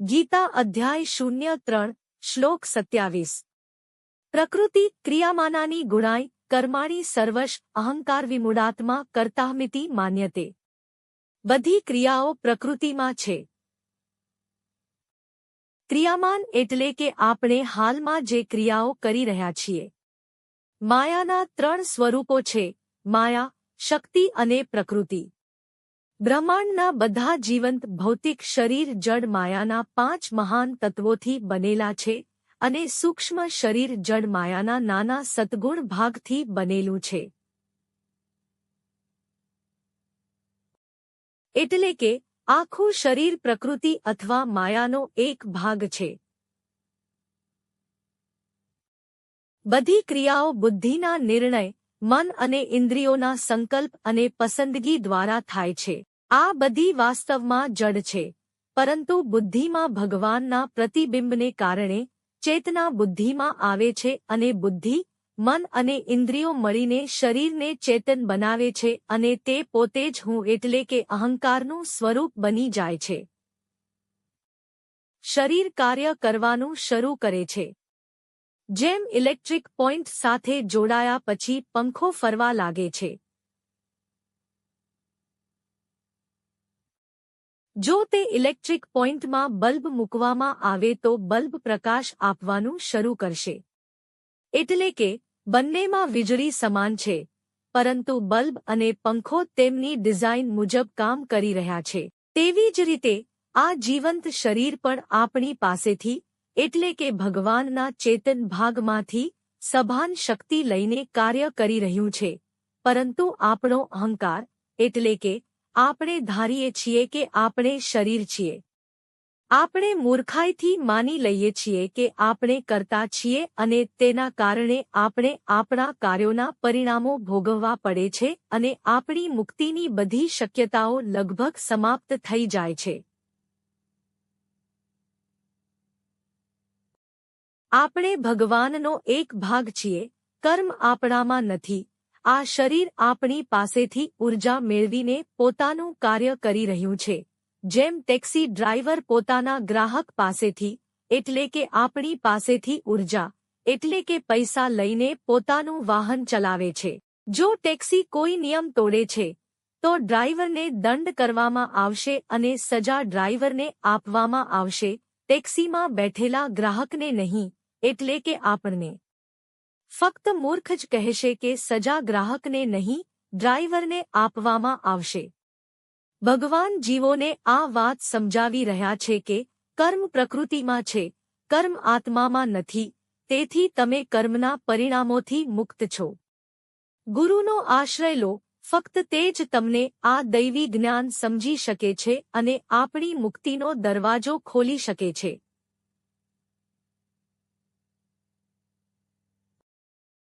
ગીતા અધ્યાય શૂન્ય ત્રણ, શ્લોક સત્યાવીસ. પ્રકૃતિ ક્રિયામાનાની ગુણાય કર્માણી સર્વશ, અહંકાર વિમૂઢાત્મા, કર્તાહમિતિ માન્યતે. બધી ક્રિયાઓ પ્રકૃતિમાં છે. ક્રિયામાન એટલે કે આપણે હાલમાં જે ક્રિયાઓ કરી રહ્યા છીએ. માયાના ત્રણ સ્વરૂપો છે, માયા, શક્તિ અને પ્રકૃતિ. બ્રહ્માંડના બધા જીવંત ભૌતિક શરીર જડ માયાના પાંચ મહાન તત્વોથી બનેલા છે અને સૂક્ષ્મ શરીર જડ માયાના નાના સદગુણ ભાગથી બનેલું છે. એટલે કે, આખું શરીર પ્રકૃતિ અથવા માયાનો એક ભાગ છે. બધી ક્રિયાઓ બુદ્ધિના નિર્ણય, મન અને ઇન્દ્રિયોના સંકલ્પ અને પસંદગી દ્વારા થાય છે. આ બધી વાસ્તવમાં જડ છે. પરંતુ બુદ્ધિમાં ભગવાનના પ્રતિબિંબને કારણે ચેતના બુદ્ધિમાં આવે છે અને બુદ્ધિ, મન અને ઇન્દ્રિયો મળીને શરીરને ચેતન બનાવે છે અને તે પોતે જ હું એટલે કે અહંકારનું સ્વરૂપ બની જાય છે. શરીર કાર્ય કરવાનું શરૂ કરે છે. જેમ ઇલેક્ટ્રિક પોઇન્ટ સાથે જોડાયા પછી પંખો ફરવા લાગે છે. જો તે ઇલેક્ટ્રિક પોઇન્ટમાં બલ્બ મૂકવામાં આવે તો બલ્બ પ્રકાશ આપવાનું શરૂ કરશે. એટલે કે, બંનેમાં વીજળી સમાન છે, પરંતુ બલ્બ અને પંખો તેમની ડિઝાઇન મુજબ કામ કરી રહ્યા છે. તેવી જ રીતે, આ જીવંત શરીર પણ આપણી પાસેથી, એટલે કે ભગવાનના ચેતન ભાગમાંથી, સભાન શક્તિ લઈને કાર્ય કરી રહ્યું છે. પરંતુ આપણો અહંકાર, એટલે કે આપણે ધારીએ છીએ કે આપણે શરીર છીએ. આપણે મૂર્ખાઈથી માની લઈએ છીએ કે આપણે કરતા છીએ અને તેના કારણે આપણે આપણા કાર્યોના પરિણામો ભોગવવા પડે છે અને આપણી મુક્તિની બધી શક્યતાઓ લગભગ સમાપ્ત થઈ જાય છે. આપણે ભગવાનનો એક ભાગ છીએ, કર્મ આપણામાં નથી. આ શરીર આપણી પાસેથી ઊર્જા મેળવીને પોતાનું કાર્ય કરી રહ્યું છે. જેમ ટેક્સી ડ્રાઈવર પોતાના ગ્રાહક પાસેથી, એટલે કે આપણી પાસેથી ઊર્જા, એટલે કે પૈસા લઈને પોતાનું વાહન ચલાવે છે. જો ટેક્સી કોઈ નિયમ તોડે છે, તો ડ્રાઈવરને દંડ કરવામાં આવશે અને સજા ડ્રાઈવરને આપવામાં આવશે. ટેક્સીમાં બેઠેલા ગ્રાહકને નહીં, એટલે કે આપણને. ફક્ત મૂર્ખ જ કહેશે કે સજા ગ્રાહકને નહીં, ડ્રાઈવરને આપવામાં આવશે. ભગવાન જીવોને આ વાત સમજાવી રહ્યા છે કે કર્મ પ્રકૃતિમાં છે, કર્મ આત્મામાં નથી, તેથી તમે કર્મના પરિણામોથી મુક્ત છો. ગુરુનો આશ્રય લો, ફક્ત તે જ તમને આ દૈવી જ્ઞાન સમજી શકે છે અને આપણી મુક્તિનો દરવાજો ખોલી શકે છે.